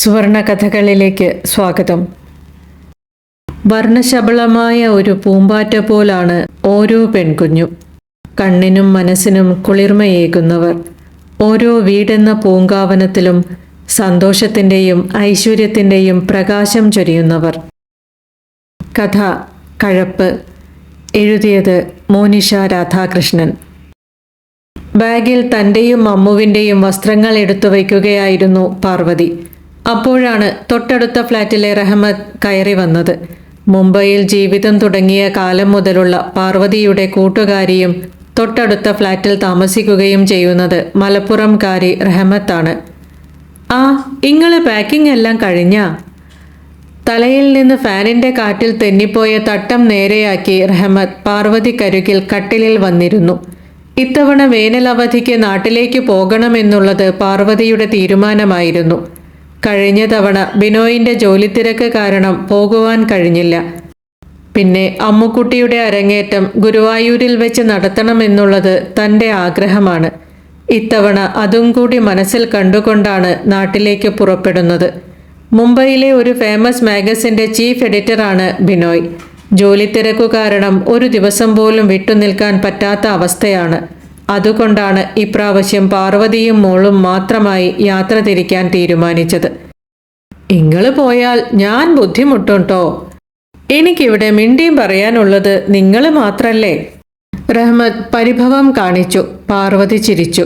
സുവർണ കഥകളിലേക്ക് സ്വാഗതം. വർണശബളമായ ഒരു പൂമ്പാറ്റ പോലാണ് ഓരോ പെൺകുഞ്ഞും. കണ്ണിനും മനസ്സിനും കുളിർമയേകുന്നവർ. ഓരോ വീടെന്ന പൂങ്കാവനത്തിലും സന്തോഷത്തിന്റെയും ഐശ്വര്യത്തിന്റെയും പ്രകാശം ചൊരിയുന്നവർ. കഥ കഴപ്പ്. എഴുതിയത് മോനിഷ രാധാകൃഷ്ണൻ. ബാഗിൽ തന്റെയും അമ്മുവിന്റെയും വസ്ത്രങ്ങൾ എടുത്തു വയ്ക്കുകയായിരുന്നു പാർവതി. അപ്പോഴാണ് തൊട്ടടുത്ത ഫ്ലാറ്റിലെ റഹ്മത്ത് കയറി വന്നത്. മുംബൈയിൽ ജീവിതം തുടങ്ങിയ കാലം മുതലുള്ള പാർവതിയുടെ കൂട്ടുകാരിയും തൊട്ടടുത്ത ഫ്ലാറ്റിൽ താമസിക്കുകയും ചെയ്യുന്നത് മലപ്പുറംകാരി റഹ്മത്താണ്. ആ ഇങ്ങൾ പാക്കിംഗ് എല്ലാം കഴിഞ്ഞ? തലയിൽ നിന്ന് ഫാനിന്റെ കാറ്റിൽ തെന്നിപ്പോയ തട്ടം നേരെയാക്കി റഹ്മത്ത് പാർവതിക്കരുകിൽ കട്ടിലിൽ വന്നിരുന്നു. ഇത്തവണ വേനലവധിക്ക് നാട്ടിലേക്ക് പോകണമെന്നുള്ളത് പാർവതിയുടെ തീരുമാനമായിരുന്നു. കഴിഞ്ഞ തവണ ബിനോയിന്റെ ജോലി ജോലിത്തിരക്ക് കാരണം പോകുവാൻ കഴിഞ്ഞില്ല. പിന്നെ അമ്മുക്കുട്ടിയുടെ അരങ്ങേറ്റം ഗുരുവായൂരിൽ വെച്ച് നടത്തണമെന്നുള്ളത് തന്റെ ആഗ്രഹമാണ്. ഇത്തവണ അതും കൂടി മനസ്സിൽ കണ്ടുകൊണ്ടാണ് നാട്ടിലേക്ക് പുറപ്പെടുന്നത്. മുംബൈയിലെ ഒരു ഫേമസ് മാഗസിന്റെ ചീഫ് എഡിറ്ററാണ് ബിനോയ്. ജോലിത്തിരക്കു കാരണം ഒരു ദിവസം പോലും വിട്ടുനിൽക്കാൻ പറ്റാത്ത അവസ്ഥയാണ്. അതുകൊണ്ടാണ് ഇപ്രാവശ്യം പാർവതിയും മോളും മാത്രമായി യാത്ര തിരിക്കാൻ തീരുമാനിച്ചത്. നിങ്ങൾ പോയാൽ ഞാൻ ബുദ്ധിമുട്ടുണ്ടോ? എനിക്കിവിടെ മിണ്ടിയും പറയാനുള്ളത് നിങ്ങൾ മാത്രല്ലേ? റഹ്മത്ത് പരിഭവം കാണിച്ചു. പാർവതി ചിരിച്ചു.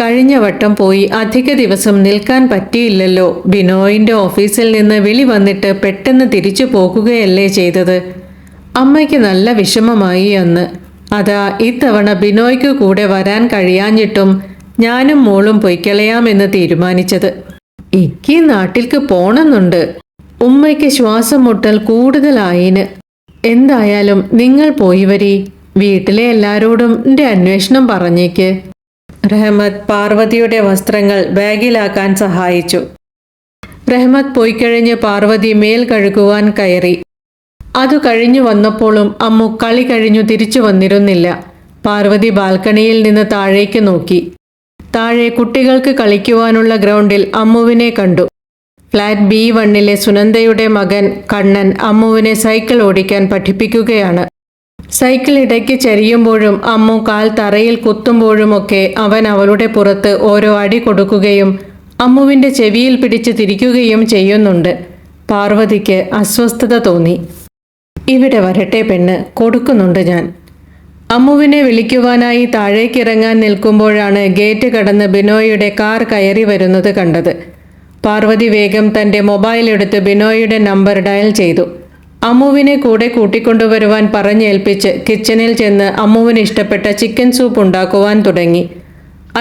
കഴിഞ്ഞ വട്ടം പോയി അധിക ദിവസം നിൽക്കാൻ പറ്റിയില്ലല്ലോ. ബിനോയിന്റെ ഓഫീസിൽ നിന്ന് വിളി വന്നിട്ട് പെട്ടെന്ന് തിരിച്ചു പോകുകയല്ലേ ചെയ്തത്? അമ്മയ്ക്ക് നല്ല വിഷമമായി അന്ന്. അതാ ഇത്തവണ ബിനോയ്ക്ക് കൂടെ വരാൻ കഴിയാഞ്ഞിട്ടും ഞാനും മോളും പൊയ്ക്കളയാമെന്ന് തീരുമാനിച്ചത്. ഇക്ക് നാട്ടിൽക്ക് പോണമെന്നുണ്ട് ഉമ്മയ്ക്ക് ശ്വാസം മുട്ടൽ കൂടുതലായിന്. എന്തായാലും നിങ്ങൾ പോയി വരി. വീട്ടിലെ എല്ലാരോടും എന്റെ അന്വേഷണം പറഞ്ഞേക്ക്. റഹ്മത്ത് പാർവതിയുടെ വസ്ത്രങ്ങൾ ബാഗിലാക്കാൻ സഹായിച്ചു. റഹ്മത്ത് പോയിക്കഴിഞ്ഞ് പാർവതി മേൽ കഴുകുവാൻ കയറി. അതു കഴിഞ്ഞു വന്നപ്പോഴും അമ്മു കളി കഴിഞ്ഞു തിരിച്ചു വന്നിരുന്നില്ല. പാർവതി ബാൽക്കണിയിൽ നിന്ന് താഴേക്ക് നോക്കി. താഴെ കുട്ടികൾക്ക് കളിക്കുവാനുള്ള ഗ്രൗണ്ടിൽ അമ്മുവിനെ കണ്ടു. ഫ്ലാറ്റ് ബി വണ്ണിലെ സുനന്ദയുടെ മകൻ കണ്ണൻ അമ്മുവിനെ സൈക്കിൾ ഓടിക്കാൻ പഠിപ്പിക്കുകയാണ്. സൈക്കിൾ ഇടയ്ക്ക് ചരിയുമ്പോഴും അമ്മു കാൽ തറയിൽ കുത്തുമ്പോഴുമൊക്കെ അവൻ അവളുടെ പുറത്ത് ഓരോ അടി കൊടുക്കുകയും അമ്മുവിന്റെ ചെവിയിൽ പിടിച്ച് തിരിക്കുകയും ചെയ്യുന്നുണ്ട്. പാർവതിക്ക് അസ്വസ്ഥത തോന്നി. ഇവിടെ വരട്ടെ പെണ്ണ് കൊടുക്കുന്നുണ്ട് ഞാൻ. അമ്മുവിനെ വിളിക്കുവാനായി താഴേക്കിറങ്ങാൻ നിൽക്കുമ്പോഴാണ് ഗേറ്റ് കടന്ന് ബിനോയിയുടെ കാർ കയറി വരുന്നത് കണ്ടത്. പാർവതി വേഗം തന്റെ മൊബൈൽ എടുത്ത് ബിനോയിയുടെ നമ്പർ ഡയൽ ചെയ്തു. അമ്മുവിനെ കൂടെ കൂട്ടിക്കൊണ്ടുവരുവാൻ പറഞ്ഞേൽപ്പിച്ച് കിച്ചണിൽ ചെന്ന് അമ്മുവിന് ഇഷ്ടപ്പെട്ട ചിക്കൻ സൂപ്പ് ഉണ്ടാക്കുവാൻ തുടങ്ങി.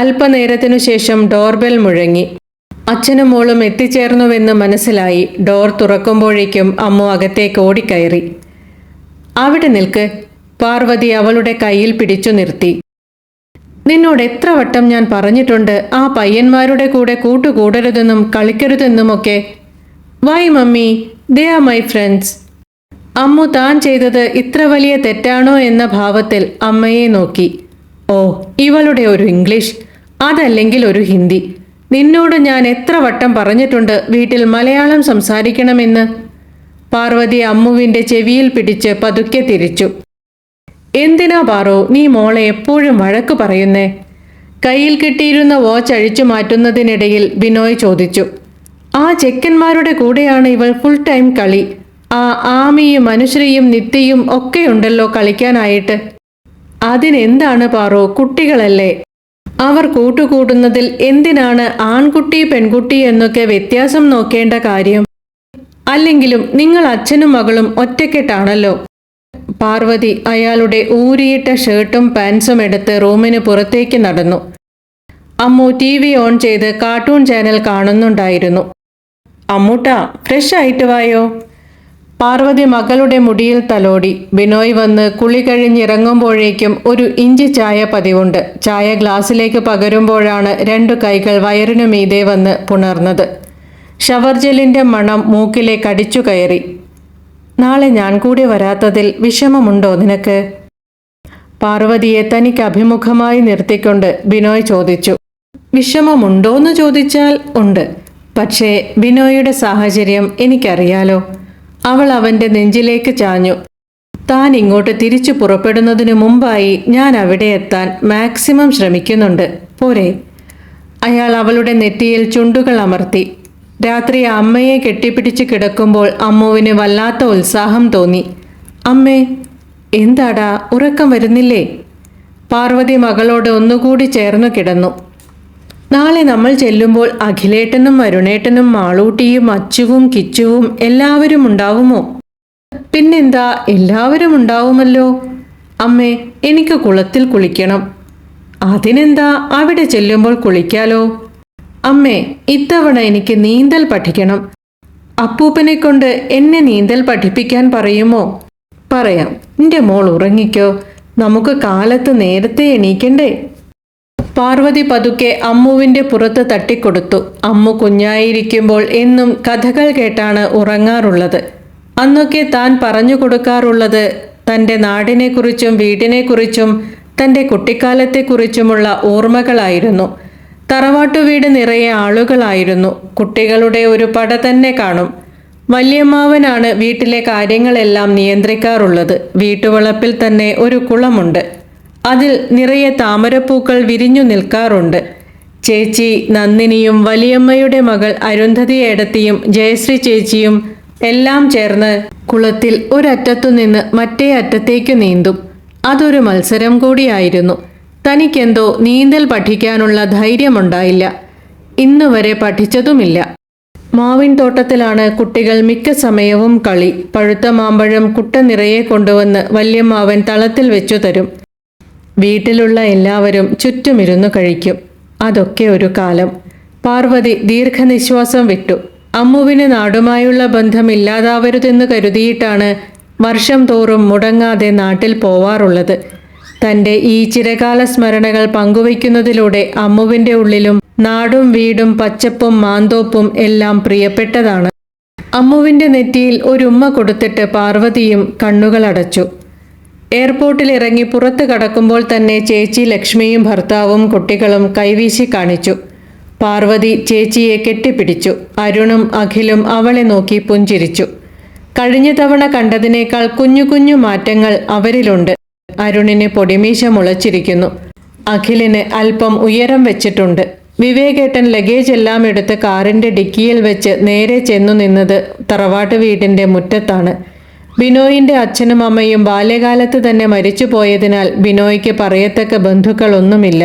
അല്പനേരത്തിനു ശേഷം ഡോർബെൽ മുഴങ്ങി. അച്ഛനും മോളും എത്തിച്ചേർന്നുവെന്ന് മനസ്സിലായി. ഡോർ തുറക്കുമ്പോഴേക്കും അമ്മു അകത്തേക്ക് ഓടിക്കയറി. അവിടെ നിൽക്ക്. പാർവതി അവളുടെ കയ്യിൽ പിടിച്ചു നിർത്തി. നിന്നോട് എത്ര വട്ടം ഞാൻ പറഞ്ഞിട്ടുണ്ട് ആ പയ്യന്മാരുടെ കൂടെ കൂട്ടുകൂടരുതെന്നും കളിക്കരുതെന്നുമൊക്കെ. Why mummy they are my friends. Ammu താൻ ചെയ്തത് ഇത്ര വലിയ തെറ്റാണോ എന്ന ഭാവത്തിൽ അമ്മയെ നോക്കി. ഓ ഇവളുടെ ഒരു ഇംഗ്ലീഷ് അതല്ലെങ്കിൽ ഒരു ഹിന്ദി. നിന്നോട് ഞാൻ എത്ര വട്ടം പറഞ്ഞിട്ടുണ്ട് വീട്ടിൽ മലയാളം സംസാരിക്കണമെന്ന്. പാർവതി അമ്മുവിന്റെ ചെവിയിൽ പിടിച്ച് പതുക്കെ തിരിച്ചു. എന്തിനാ പാറോ നീ മോളെ എപ്പോഴും വഴക്ക് പറയുന്നേ? കയ്യിൽ കിട്ടിയിരുന്ന വാച്ച് അഴിച്ചു മാറ്റുന്നതിനിടയിൽ ബിനോയ് ചോദിച്ചു. ആ ചെക്കന്മാരുടെ കൂടെയാണ് ഇവൾ ഫുൾ ടൈം കളി. ആ ആമിയും മനുഷ്യരെയും നിത്യയും ഒക്കെ ഒക്കെയുണ്ടല്ലോ കളിക്കാനായിട്ട്. അതിനെന്താണ് പാറോ കുട്ടികളല്ലേ? അവർ കൂട്ടുകൂടുന്നതിൽ എന്തിനാണ് ആൺകുട്ടി പെൺകുട്ടി എന്നൊക്കെ വ്യത്യാസം നോക്കേണ്ട കാര്യം? അല്ലെങ്കിലും നിങ്ങൾ അച്ഛനും മകളും ഒറ്റക്കെട്ടാണല്ലോ. പാർവതി അയാളുടെ ഊരിയിട്ട ഷർട്ടും പാൻസും എടുത്ത് റൂമിന് പുറത്തേക്ക് നടന്നു. അമ്മു ടി വി ഓൺ ചെയ്ത് കാർട്ടൂൺ ചാനൽ കാണുന്നുണ്ടായിരുന്നു. അമ്മൂട്ട ഫ്രഷ് ആയിട്ട് വായോ? പാർവതി മകളുടെ മുടിയിൽ തലോടി. ബിനോയ് വന്ന് കുളി കഴിഞ്ഞിറങ്ങുമ്പോഴേക്കും ഒരു ഇഞ്ചി ചായ പതിവുണ്ട്. ചായ ഗ്ലാസ്സിലേക്ക് പകരുമ്പോഴാണ് രണ്ടു കൈകൾ വയറിനു മീതെ വന്ന് പുണർന്നത്. ഷവർജലിന്റെ മണം മൂക്കിലേക്ക് അടിച്ചു കയറി. നാളെ ഞാൻ കൂടി വരാത്തതിൽ വിഷമമുണ്ടോ നിനക്ക്? പാർവതിയെ തനിക്ക് അഭിമുഖമായി നിർത്തിക്കൊണ്ട് ബിനോയ് ചോദിച്ചു. വിഷമമുണ്ടോന്ന് ചോദിച്ചാൽ ഉണ്ട്. പക്ഷേ ബിനോയുടെ സാഹചര്യം എനിക്കറിയാലോ. അവൾ അവന്റെ നെഞ്ചിലേക്ക് ചാഞ്ഞു. താൻ ഇങ്ങോട്ട് തിരിച്ചു പുറപ്പെടുന്നതിനു മുമ്പായി ഞാൻ അവിടെ എത്താൻ മാക്സിമം ശ്രമിക്കുന്നുണ്ട്. പോരെ. അയാൾ അവളുടെ നെറ്റിയിൽ ചുണ്ടുകൾ അമർത്തി. രാത്രി അമ്മയെ കെട്ടിപ്പിടിച്ച് കിടക്കുമ്പോൾ അമ്മുവിന് വല്ലാത്ത ഉത്സാഹം തോന്നി. അമ്മേ എന്താടാ? ഉറക്കം വരുന്നില്ലേ? പാർവതി മകളോട് ഒന്നുകൂടി ചേർന്നു കിടന്നു. നാളെ നമ്മൾ ചെല്ലുമ്പോൾ അഖിലേട്ടനും വരുണേട്ടനും മാളൂട്ടിയും അച്ചുവും കിച്ചുവും എല്ലാവരും ഉണ്ടാവുമോ? പിന്നെന്താ? എല്ലാവരും ഉണ്ടാവുമല്ലോ. അമ്മേ എനിക്ക് കുളത്തിൽ കുളിക്കണം. അതിനെന്താ? അവിടെ ചെല്ലുമ്പോൾ കുളിക്കാലോ. അമ്മേ ഇത്തവണ എനിക്ക് നീന്തൽ പഠിക്കണം. അപ്പൂപ്പനെ കൊണ്ട് എന്നെ നീന്തൽ പഠിപ്പിക്കാൻ പറയുമോ? പറയാം. നിന്റെ മോൾ ഉറങ്ങിക്കോ. നമുക്ക് കാലത്ത് നേരത്തെ എണീക്കണ്ടേ? പാർവതി പതുക്കെ അമ്മുവിന്റെ പുറത്ത് തട്ടിക്കൊടുത്തു. അമ്മു കുഞ്ഞായിരിക്കുമ്പോൾ എന്നും കഥകൾ കേട്ടാണ് ഉറങ്ങാറുള്ളത്. അന്നൊക്കെ താൻ പറഞ്ഞു കൊടുക്കാറുള്ളത് തന്റെ നാടിനെക്കുറിച്ചും വീടിനെക്കുറിച്ചും തന്റെ കുട്ടിക്കാലത്തെക്കുറിച്ചുമുള്ള ഓർമ്മകളായിരുന്നു. തറവാട്ടു വീട് നിറയെ ആളുകളായിരുന്നു. കുട്ടികളുടെ ഒരു പട തന്നെ കാണും. വല്യമ്മാവനാണ് വീട്ടിലെ കാര്യങ്ങളെല്ലാം നിയന്ത്രിക്കാറുള്ളത്. വീട്ടുവളപ്പിൽ തന്നെ ഒരു കുളമുണ്ട്. അതിൽ നിറയെ താമരപ്പൂക്കൾ വിരിഞ്ഞു നിൽക്കാറുണ്ട്. ചേച്ചി നന്ദിനിയും വലിയമ്മയുടെ മകൾ അരുന്ധതി ഏടത്തിയും ജയശ്രീ ചേച്ചിയും എല്ലാം ചേർന്ന് കുളത്തിൽ ഒരറ്റത്തു നിന്ന് മറ്റേ അറ്റത്തേക്ക് നീന്തും. അതൊരു മത്സരം കൂടിയായിരുന്നു. തനിക്കെന്തോ നീന്തൽ പഠിക്കാനുള്ള ധൈര്യമുണ്ടായില്ല. ഇന്നുവരെ പഠിച്ചതുമില്ല. മാവിൻ തോട്ടത്തിലാണ് കുട്ടികൾ മിക്ക സമയവും കളി. പഴുത്ത മാമ്പഴം കുട്ട നിറയെ കൊണ്ടുവന്ന് വല്യമ്മാവൻ തളത്തിൽ വെച്ചു തരും. വീട്ടിലുള്ള എല്ലാവരും ചുറ്റുമിരുന്നു കഴിക്കും. അതൊക്കെ ഒരു കാലം. പാർവതി ദീർഘനിശ്വാസം വിട്ടു. അമ്മുവിന് നാടുമായുള്ള ബന്ധം ഇല്ലാതാവരുതെന്ന് കരുതിയിട്ടാണ് വർഷം തോറും മുടങ്ങാതെ നാട്ടിൽ പോവാറുള്ളത്. തന്റെ ഈ ചിരകാല സ്മരണകൾ പങ്കുവയ്ക്കുന്നതിലൂടെ അമ്മുവിന്റെ ഉള്ളിലും നാടും വീടും പച്ചപ്പും മാന്തോപ്പും എല്ലാം പ്രിയപ്പെട്ടതാണ്. അമ്മുവിന്റെ നെറ്റിയിൽ ഒരു ഉമ്മ കൊടുത്തിട്ട് പാർവതിയും കണ്ണുകൾ അടച്ചു. എയർപോർട്ടിൽ ഇറങ്ങി പുറത്ത് കടക്കുമ്പോൾ തന്നെ ചേച്ചി ലക്ഷ്മിയും ഭർത്താവും കുട്ടികളും കൈവീശി കാണിച്ചു. പാർവതി ചേച്ചിയെ കെട്ടിപ്പിടിച്ചു. അരുണും അഖിലും അവളെ നോക്കി പുഞ്ചിരിച്ചു. കഴിഞ്ഞ തവണ കണ്ടതിനേക്കാൾ കുഞ്ഞു കുഞ്ഞു മാറ്റങ്ങൾ അവരിലുണ്ട്. അരുണിന് പൊടിമീശ മുളച്ചിരിക്കുന്നു. അഖിലിന് അല്പം ഉയരം വെച്ചിട്ടുണ്ട്. വിവേകേട്ടൻ ലഗേജ് എല്ലാം എടുത്ത് കാറിന്റെ ഡിക്കിയിൽ വെച്ച് നേരെ ചെന്നു നിന്നത് തറവാട്ട് വീടിന്റെ മുറ്റത്താണ്. ബിനോയിന്റെ അച്ഛനും അമ്മയും ബാല്യകാലത്ത് തന്നെ മരിച്ചു പോയതിനാൽ ബിനോയ്ക്ക് പറയത്തക്ക ബന്ധുക്കളൊന്നുമില്ല.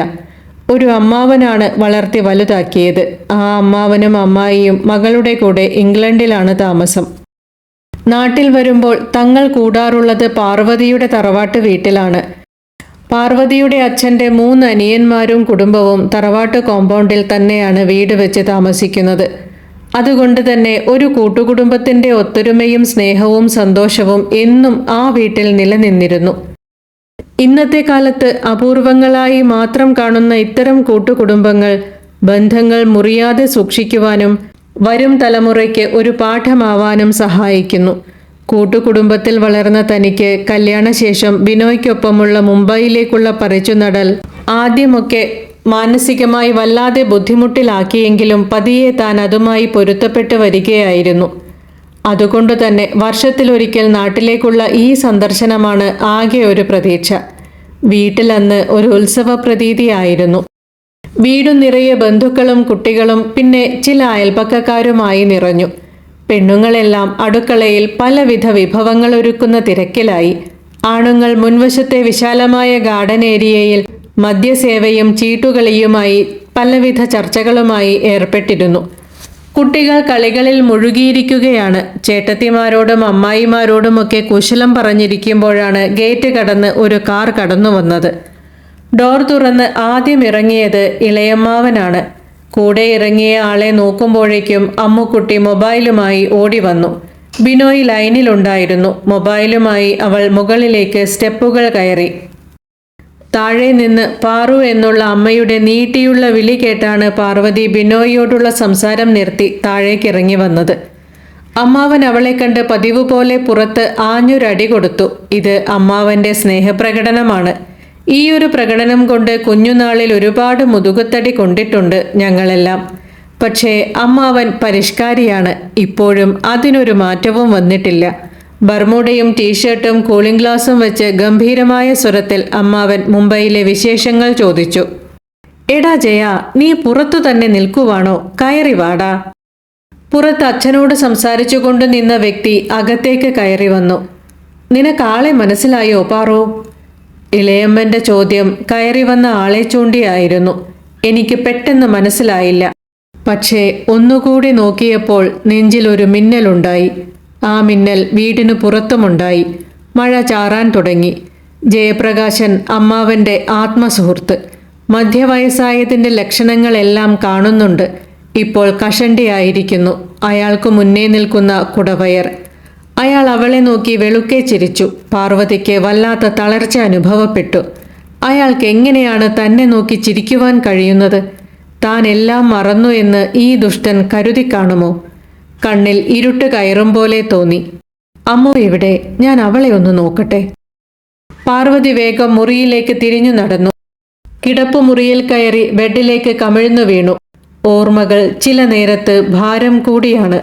ഒരു അമ്മാവനാണ് വളർത്തി വലുതാക്കിയത്. ആ അമ്മാവനും അമ്മായിയും മകളുടെ കൂടെ ഇംഗ്ലണ്ടിലാണ് താമസം. നാട്ടിൽ വരുമ്പോൾ തങ്ങൾ കൂടാറുള്ളത് പാർവതിയുടെ തറവാട്ട് വീട്ടിലാണ്. പാർവതിയുടെ അച്ഛന്റെ മൂന്ന് അനിയന്മാരും കുടുംബവും തറവാട്ട് കോമ്പൗണ്ടിൽ തന്നെയാണ് വീട് വെച്ച് താമസിക്കുന്നത്. അതുകൊണ്ട് തന്നെ ഒരു കൂട്ടുകുടുംബത്തിന്റെ ഒത്തൊരുമയും സ്നേഹവും സന്തോഷവും എന്നും ആ വീട്ടിൽ നിലനിന്നിരുന്നു. ഇന്നത്തെ കാലത്ത് അപൂർവങ്ങളായി മാത്രം കാണുന്ന ഇത്തരം കൂട്ടുകുടുംബങ്ങൾ ബന്ധങ്ങൾ മുറിയാതെ സൂക്ഷിക്കുവാനും വരും തലമുറയ്ക്ക് ഒരു പാഠമാവാനും സഹായിക്കുന്നു. കൂട്ടുകുടുംബത്തിൽ വളർന്ന തനിക്ക് കല്യാണശേഷം ബിനോയ്ക്കൊപ്പമുള്ള മുംബൈയിലേക്കുള്ള പറിച്ചുനടൽ ആദ്യമൊക്കെ മാനസികമായി വല്ലാതെ ബുദ്ധിമുട്ടിലാക്കിയെങ്കിലും പതിയെ താൻ അതുമായി പൊരുത്തപ്പെട്ടു വരികയായിരുന്നു. അതുകൊണ്ട് തന്നെ വർഷത്തിലൊരിക്കൽ നാട്ടിലേക്കുള്ള ഈ സന്ദർശനമാണ് ആകെ ഒരു പ്രതീക്ഷ. വീട്ടിലന്ന് ഒരു ഉത്സവ പ്രതീതിയായിരുന്നു വീടു നിറയെ ബന്ധുക്കളും കുട്ടികളും പിന്നെ ചില അയൽപക്കക്കാരുമായി നിറഞ്ഞു. പെണ്ണുങ്ങളെല്ലാം അടുക്കളയിൽ പലവിധ വിഭവങ്ങൾ ഒരുക്കുന്ന തിരക്കിലായി. ആണുങ്ങൾ മുൻവശത്തെ വിശാലമായ ഗാർഡൻ ഏരിയയിൽ മദ്യസേവയും ചീട്ടുകളിയുമായി പലവിധ ചർച്ചകളുമായി ഏർപ്പെട്ടിരുന്നു. കുട്ടികൾ കളികളിൽ മുഴുകിയിരിക്കുകയാണ്. ചേട്ടത്തിമാരോടും അമ്മായിമാരോടുമൊക്കെ കുശലം പറഞ്ഞിരിക്കുമ്പോഴാണ് ഗേറ്റ് കടന്ന് ഒരു കാർ കടന്നു വന്നത് ഡോർ തുറന്ന് ആദ്യം ഇറങ്ങിയത് ഇളയമ്മാവനാണ്. കൂടെ ഇറങ്ങിയ ആളെ നോക്കുമ്പോഴേക്കും അമ്മുക്കുട്ടി മൊബൈലുമായി ഓടി വന്നു. ബിനോയ് ലൈനിലുണ്ടായിരുന്നു. മൊബൈലുമായി അവൾ മുകളിലേക്ക് സ്റ്റെപ്പുകൾ കയറി. താഴെ നിന്ന് പാറു എന്നുള്ള അമ്മയുടെ നീട്ടിയുള്ള വിളി കേട്ടാണ് പാർവതി ബിനോയിയോടുള്ള സംസാരം നിർത്തി താഴേക്കിറങ്ങി വന്നത്. അമ്മാവൻ അവളെ കണ്ട് പതിവ് പോലെ പുറത്ത് ആഞ്ഞൊരടി കൊടുത്തു. ഇത് അമ്മാവന്റെ സ്നേഹപ്രകടനമാണ്. ഈ ഒരു പ്രകടനം കൊണ്ട് കുഞ്ഞുനാളിൽ ഒരുപാട് മുതുകുത്തടി കൊണ്ടിട്ടുണ്ട് ഞങ്ങളെല്ലാം. പക്ഷേ അമ്മാവൻ പരിഷ്കാരിയാണ്. ഇപ്പോഴും അതിനൊരു മാറ്റവും വന്നിട്ടില്ല. ബർമൂഡയും ടീഷർട്ടും കൂളിംഗ് ഗ്ലാസും വെച്ച് ഗംഭീരമായ സ്വരത്തിൽ അമ്മാവൻ മുംബൈയിലെ വിശേഷങ്ങൾ ചോദിച്ചു. എടാ ജയ നീ പുറത്തു തന്നെ നിൽക്കുവാണോ? കയറി വാടാ. പുറത്ത് അച്ഛനോട് സംസാരിച്ചുകൊണ്ട് നിന്ന വ്യക്തി അകത്തേക്ക് കയറി വന്നു. നിനക്കാളെ മനസ്സിലായോ പാറോ? ഇളയമ്മന്റെ ചോദ്യം കയറി വന്ന ആളെ ചൂണ്ടിയായിരുന്നു. എനിക്ക് പെട്ടെന്ന് മനസ്സിലായില്ല. പക്ഷേ ഒന്നുകൂടി നോക്കിയപ്പോൾ നെഞ്ചിലൊരു മിന്നലുണ്ടായി. ആ മിന്നൽ വീടിനു പുറത്തുമുണ്ടായി. മഴ ചാറാൻ തുടങ്ങി. ജയപ്രകാശൻ അമ്മാവന്റെ ആത്മസുഹൃത്ത്. മധ്യവയസ്സായതിന്റെ ലക്ഷണങ്ങളെല്ലാം കാണുന്നുണ്ട്. ഇപ്പോൾ കഷണ്ടിയായിരിക്കുന്നു. അയാൾക്ക് മുന്നേ നിൽക്കുന്ന കുടവയർ. അയാൾ അവളെ നോക്കി വെളുക്കെ ചിരിച്ചു. പാർവതിക്ക് വല്ലാത്ത തളർച്ച അനുഭവപ്പെട്ടു. അയാൾക്ക് എങ്ങനെയാണ് തന്നെ നോക്കി ചിരിക്കുവാൻ കഴിയുന്നത്? താൻ എല്ലാം മറന്നു എന്ന് ഈ ദുഷ്ടൻ കരുതി കാണുമോ? കണ്ണിൽ ഇരുട്ട് കയറും പോലെ തോന്നി. അമ്മു ഇവിടെ ഞാൻ അവളെ ഒന്ന് നോക്കട്ടെ. പാർവതി വേഗം മുറിയിലേക്ക് തിരിഞ്ഞു നടന്നു. കിടപ്പുമുറിയിൽ കയറി ബെഡിലേക്ക് കമിഴ്ന്നു വീണു. ഓർമ്മകൾ ചില നേരത്ത് ഭാരം കൂടിയാണ്.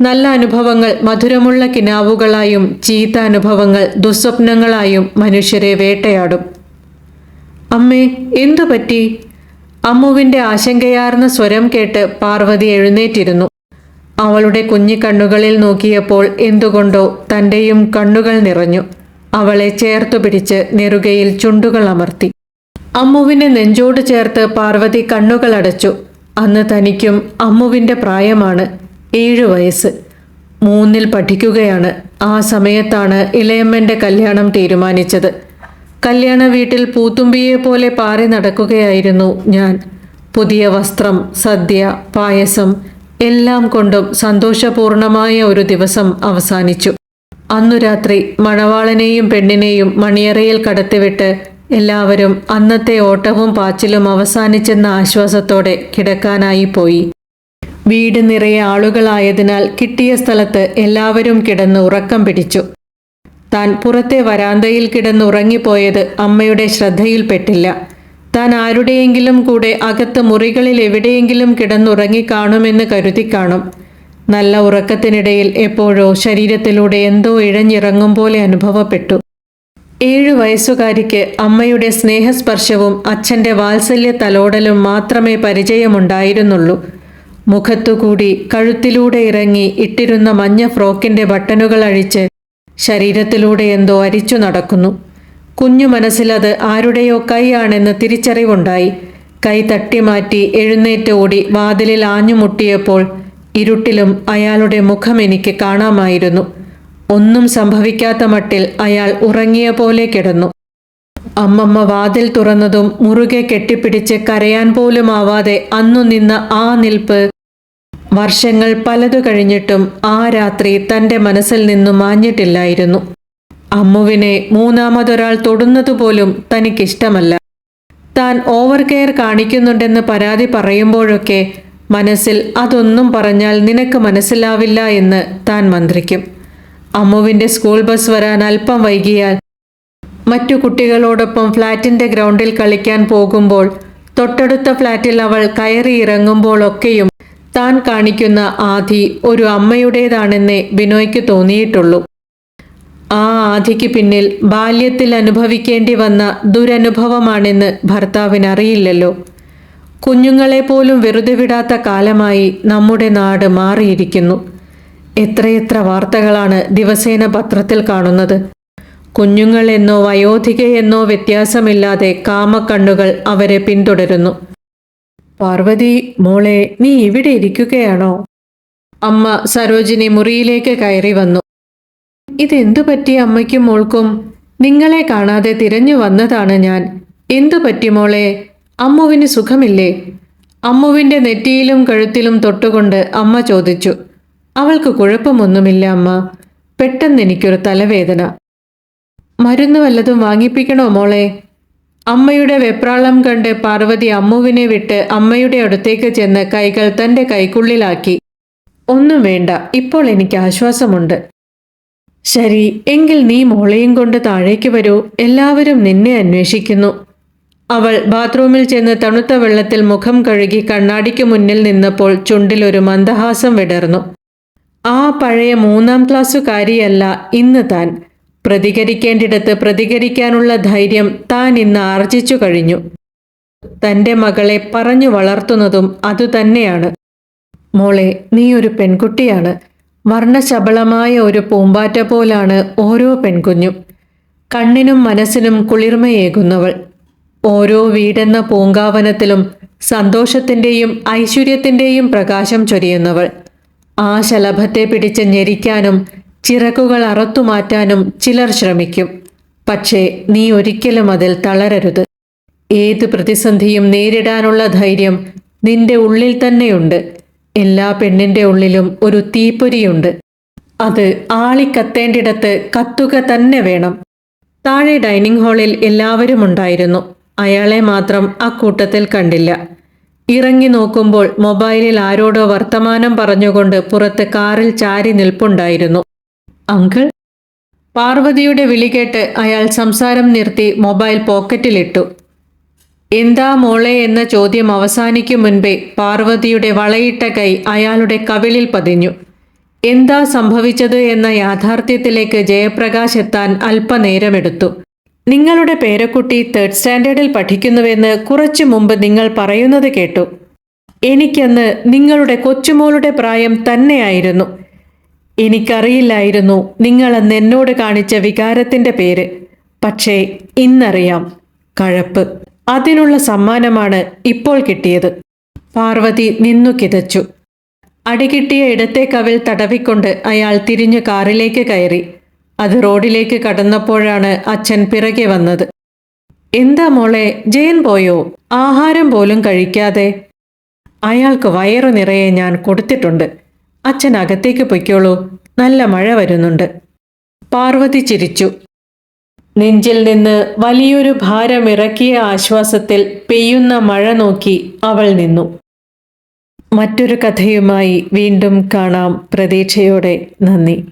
നല്ല അനുഭവങ്ങൾ മധുരമുള്ള കിനാവുകളായും ചീത്ത അനുഭവങ്ങൾ ദുസ്വപ്നങ്ങളായും മനുഷ്യരെ വേട്ടയാടും. അമ്മേ എന്തു പറ്റി? അമ്മുവിന്റെ ആശങ്കയാർന്ന സ്വരം കേട്ട് പാർവതി എഴുന്നേറ്റിരുന്നു. അവളുടെ കുഞ്ഞിക്കണ്ണുകളിൽ നോക്കിയപ്പോൾ എന്തുകൊണ്ടോ തന്റെയും കണ്ണുകൾ നിറഞ്ഞു. അവളെ ചേർത്തു പിടിച്ച് നെറുകയിൽ ചുണ്ടുകൾ അമർത്തി. അമ്മുവിനെ നെഞ്ചോട് ചേർത്ത് പാർവതി കണ്ണുകൾ അടച്ചു അന്ന് തനിക്കും അമ്മുവിന്റെ പ്രായമാണ്. ഏഴു വയസ്സ്. മൂന്നിൽ പഠിക്കുകയാണ്. ആ സമയത്താണ് ഇളയമ്മന്റെ കല്യാണം തീരുമാനിച്ചത്. കല്യാണ വീട്ടിൽ പൂത്തുമ്പിയെ പോലെ പാറി നടക്കുകയായിരുന്നു ഞാൻ. പുതിയ വസ്ത്രം സദ്യ പായസം എല്ലാം കൊണ്ടും സന്തോഷപൂർണമായ ഒരു ദിവസം അവസാനിച്ചു. അന്നു രാത്രി മണവാളനെയും പെണ്ണിനെയും മണിയറയിൽ കടത്തിവിട്ട് എല്ലാവരും അന്നത്തെ ഓട്ടവും പാച്ചിലും അവസാനിച്ചെന്ന ആശ്വാസത്തോടെ കിടക്കാനായി പോയി. വീട് നിറയെ ആളുകളായതിനാൽ കിട്ടിയ സ്ഥലത്ത് എല്ലാവരും കിടന്ന് ഉറക്കം പിടിച്ചു. താൻ പുറത്തെ വരാന്തയിൽ കിടന്ന് ഉറങ്ങിപ്പോയത് അമ്മയുടെ ശ്രദ്ധയിൽപ്പെട്ടില്ല. താൻ ആരുടെയെങ്കിലും കൂടെ അകത്ത് മുറികളിൽ എവിടെയെങ്കിലും കിടന്നുറങ്ങിക്കാണുമെന്ന് കരുതി കാണും. നല്ല ഉറക്കത്തിനിടയിൽ എപ്പോഴോ ശരീരത്തിലൂടെ എന്തോ ഇഴഞ്ഞിറങ്ങും പോലെ അനുഭവപ്പെട്ടു. ഏഴു വയസ്സുകാരിക്ക് അമ്മയുടെ സ്നേഹസ്പർശവും അച്ഛന്റെ വാത്സല്യ തലോടലും മാത്രമേ പരിചയമുണ്ടായിരുന്നുള്ളൂ. മുഖത്തുകൂടി കഴുത്തിലൂടെ ഇറങ്ങി ഇട്ടിരുന്ന മഞ്ഞ ഫ്രോക്കിന്റെ ബട്ടണുകൾ അഴിച്ച് ശരീരത്തിലൂടെ എന്തോ അരിച്ചു നടക്കുന്നു. കുഞ്ഞു മനസ്സിലത് ആരുടെയോ കൈയാണെന്ന് തിരിച്ചറിവുണ്ടായി. കൈ തട്ടിമാറ്റി എഴുന്നേറ്റ് ഓടി വാതിലിൽ ആഞ്ഞുമുട്ടിയപ്പോൾ ഇരുട്ടിലും അയാളുടെ മുഖം എനിക്ക് കാണാമായിരുന്നു. ഒന്നും സംഭവിക്കാത്ത മട്ടിൽ അയാൾ ഉറങ്ങിയ പോലെ കിടന്നു. അമ്മമ്മ വാതിൽ തുറന്നതും മുറുകെ കെട്ടിപ്പിടിച്ച് കരയാൻ പോലും ആവാതെ അന്നു നിന്ന ആ നിൽപ്പ് വർഷങ്ങൾ പലതു കഴിഞ്ഞിട്ടും ആ രാത്രി തന്റെ മനസ്സിൽ നിന്നും മാഞ്ഞിട്ടില്ലായിരുന്നു. അമ്മുവിനെ മൂന്നാമതൊരാൾ തൊടുന്നതുപോലും തനിക്കിഷ്ടമല്ല. താൻ ഓവർ കെയർ കാണിക്കുന്നുണ്ടെന്ന് പരാതി പറയുമ്പോഴൊക്കെ മനസ്സിൽ അതൊന്നും പറഞ്ഞാൽ നിനക്ക് മനസ്സിലാവില്ല എന്ന് താൻ മന്ത്രിക്കും. അമ്മുവിന്റെ സ്കൂൾ ബസ് വരാൻ അല്പം വൈകിയാൽ മറ്റു കുട്ടികളോടൊപ്പം ഫ്ളാറ്റിന്റെ ഗ്രൗണ്ടിൽ കളിക്കാൻ പോകുമ്പോൾ തൊട്ടടുത്ത ഫ്ലാറ്റിൽ അവൾ കയറി ഇറങ്ങുമ്പോഴൊക്കെയും താൻ കാണിക്കുന്ന ആധി ഒരു അമ്മയുടേതാണെന്നേ ബിനോയ്ക്ക് തോന്നിയിട്ടുള്ളൂ. ആ ആധിക്ക് പിന്നിൽ ബാല്യത്തിൽ അനുഭവിക്കേണ്ടി വന്ന ദുരനുഭവമാണെന്ന് ഭർത്താവിന് അറിയില്ലല്ലോ കുഞ്ഞുങ്ങളെ പോലും വെറുതെ വിടാത്ത കാലമായി നമ്മുടെ നാട് മാറിയിരിക്കുന്നു. എത്രയെത്ര വാർത്തകളാണ് ദിവസേന പത്രത്തിൽ കാണുന്നത്. കുഞ്ഞുങ്ങളെന്നോ വയോധികയെന്നോ വ്യത്യാസമില്ലാതെ കാമക്കണ്ണുകൾ അവരെ പിന്തുടരുന്നു. പാർവതി മോളെ നീ ഇവിടെ ഇരിക്കുകയാണോ? അമ്മ സരോജിനി മുറിയിലേക്ക് കയറി വന്നു. ഇതെന്തു പറ്റി അമ്മയ്ക്കും മോൾക്കും? നിങ്ങളെ കാണാതെ തിരഞ്ഞു വന്നതാണ് ഞാൻ. എന്തു പറ്റി മോളെ? അമ്മുവിന് സുഖമില്ലേ? അമ്മുവിന്റെ നെറ്റിയിലും കഴുത്തിലും തൊട്ടുകൊണ്ട് അമ്മ ചോദിച്ചു. അവൾക്ക് കുഴപ്പമൊന്നുമില്ല അമ്മ. പെട്ടെന്ന് എനിക്കൊരു തലവേദന. മരുന്ന് വല്ലതും വാങ്ങിപ്പിക്കണോ മോളെ? അമ്മയുടെ വെപ്രാളം കണ്ട് പാർവതി അമ്മുവിനെ വിട്ട് അമ്മയുടെ അടുത്തേക്ക് ചെന്ന് കൈകൾ തന്റെ കൈക്കുള്ളിലാക്കി. ഒന്നും വേണ്ട ഇപ്പോൾ എനിക്ക് ആശ്വാസമുണ്ട്. ശരി എങ്കിൽ നീ മോളെയും കൊണ്ട് താഴേക്ക് വരൂ എല്ലാവരും നിന്നെ അന്വേഷിക്കുന്നു. അവൾ ബാത്റൂമിൽ ചെന്ന് തണുത്ത വെള്ളത്തിൽ മുഖം കഴുകി കണ്ണാടിക്ക് മുന്നിൽ നിന്നപ്പോൾ ചുണ്ടിലൊരു മന്ദഹാസം വിടർന്നു. ആ പഴയ മൂന്നാം ക്ലാസ്സുകാരിയല്ല ഇന്ന് താൻ. പ്രതികരിക്കേണ്ടിടത്ത് പ്രതികരിക്കാനുള്ള ധൈര്യം താൻ ഇന്ന് ആർജിച്ചു കഴിഞ്ഞു. തന്റെ മകളെ പറഞ്ഞു വളർത്തുന്നതും അതുതന്നെയാണ് മോളെ നീ ഒരു പെൺകുട്ടിയാണ്. വർണശബളമായ ഒരു പൂമ്പാറ്റ പോലാണ് ഓരോ പെൺകുഞ്ഞും. കണ്ണിനും മനസ്സിനും കുളിർമയേകുന്നവൾ. ഓരോ വീടെന്ന പൂങ്കാവനത്തിലും സന്തോഷത്തിന്റെയും ഐശ്വര്യത്തിന്റെയും പ്രകാശം ചൊരിയുന്നവൾ. ആ ശലഭത്തെ പിടിച്ച് ഞെരിക്കാനും ചിറകുകൾ അറുത്തുമാറ്റാനും ചിലർ ശ്രമിക്കും. പക്ഷേ നീ ഒരിക്കലും അതിൽ തളരരുത്. ഏത് പ്രതിസന്ധിയും നേരിടാനുള്ള ധൈര്യം നിന്റെ ഉള്ളിൽ തന്നെയുണ്ട്. എല്ലാ പെണ്ണിന്റെ ഉള്ളിലും ഒരു തീപ്പൊരിയുണ്ട്. അത് ആളിക്കത്തേണ്ടിടത്ത് കത്തുക തന്നെ വേണം. താഴെ ഡൈനിങ് ഹാളിൽ എല്ലാവരും ഉണ്ടായിരുന്നു. അയാളെ മാത്രം അക്കൂട്ടത്തിൽ കണ്ടില്ല. ഇറങ്ങി നോക്കുമ്പോൾ മൊബൈലിൽ ആരോടോ വർത്തമാനം പറഞ്ഞുകൊണ്ട് പുറത്ത് കാറിൽ ചാരി നിൽപ്പുണ്ടായിരുന്നു. അങ്കിൾ. പാർവതിയുടെ വിളി കേട്ട് അയാൾ സംസാരം നിർത്തി മൊബൈൽ പോക്കറ്റിലിട്ടു. എന്താ മോളെ എന്ന ചോദ്യം അവസാനിക്കും മുൻപേ പാർവതിയുടെ വളയിട്ട കൈ അയാളുടെ കവിളിൽ പതിഞ്ഞു. എന്താ സംഭവിച്ചത് എന്ന യാഥാർത്ഥ്യത്തിലേക്ക് ജയപ്രകാശ് എത്താൻ അല്പനേരമെടുത്തു. നിങ്ങളുടെ പേരക്കുട്ടി തേർഡ് സ്റ്റാൻഡേർഡിൽ പഠിക്കുന്നുവെന്ന് കുറച്ചു മുമ്പ് നിങ്ങൾ പറയുന്നത് കേട്ടു. എനിക്കന്ന് നിങ്ങളുടെ കൊച്ചുമോളുടെ പ്രായം തന്നെയായിരുന്നു. എനിക്കറിയില്ലായിരുന്നു നിങ്ങളന്ന് എന്നോട് കാണിച്ച വികാരത്തിന്റെ പേര്. പക്ഷേ ഇന്നറിയാം. കഴപ്പ്. അതിനുള്ള സമ്മാനമാണ് ഇപ്പോൾ കിട്ടിയത്. പാർവതി നിന്നു കിതച്ചു. അടികിട്ടിയ ഇടത്തെ കവിൽ തടവിക്കൊണ്ട് അയാൾ തിരിഞ്ഞു കാറിലേക്ക് കയറി. അത് റോഡിലേക്ക് കടന്നപ്പോഴാണ് അച്ഛൻ പിറകെ വന്നത്. എന്താ മോളെ ജയൻ പോയോ? ആഹാരം പോലും കഴിക്കാതെ? അയാൾക്ക് വയറു നിറയെ ഞാൻ കൊടുത്തിട്ടുണ്ട്. അച്ഛൻ അകത്തേക്ക് പൊയ്ക്കോളൂ. നല്ല മഴ വരുന്നുണ്ട്. പാർവതി ചിരിച്ചു. നെഞ്ചിൽ നിന്ന് വലിയൊരു ഭാരമിറക്കിയ ആശ്വാസത്തിൽ പെയ്യുന്ന മഴ നോക്കി അവൾ നിന്നു. മറ്റൊരു കഥയുമായി വീണ്ടും കാണാം. പ്രതീക്ഷയോടെ നന്ദി.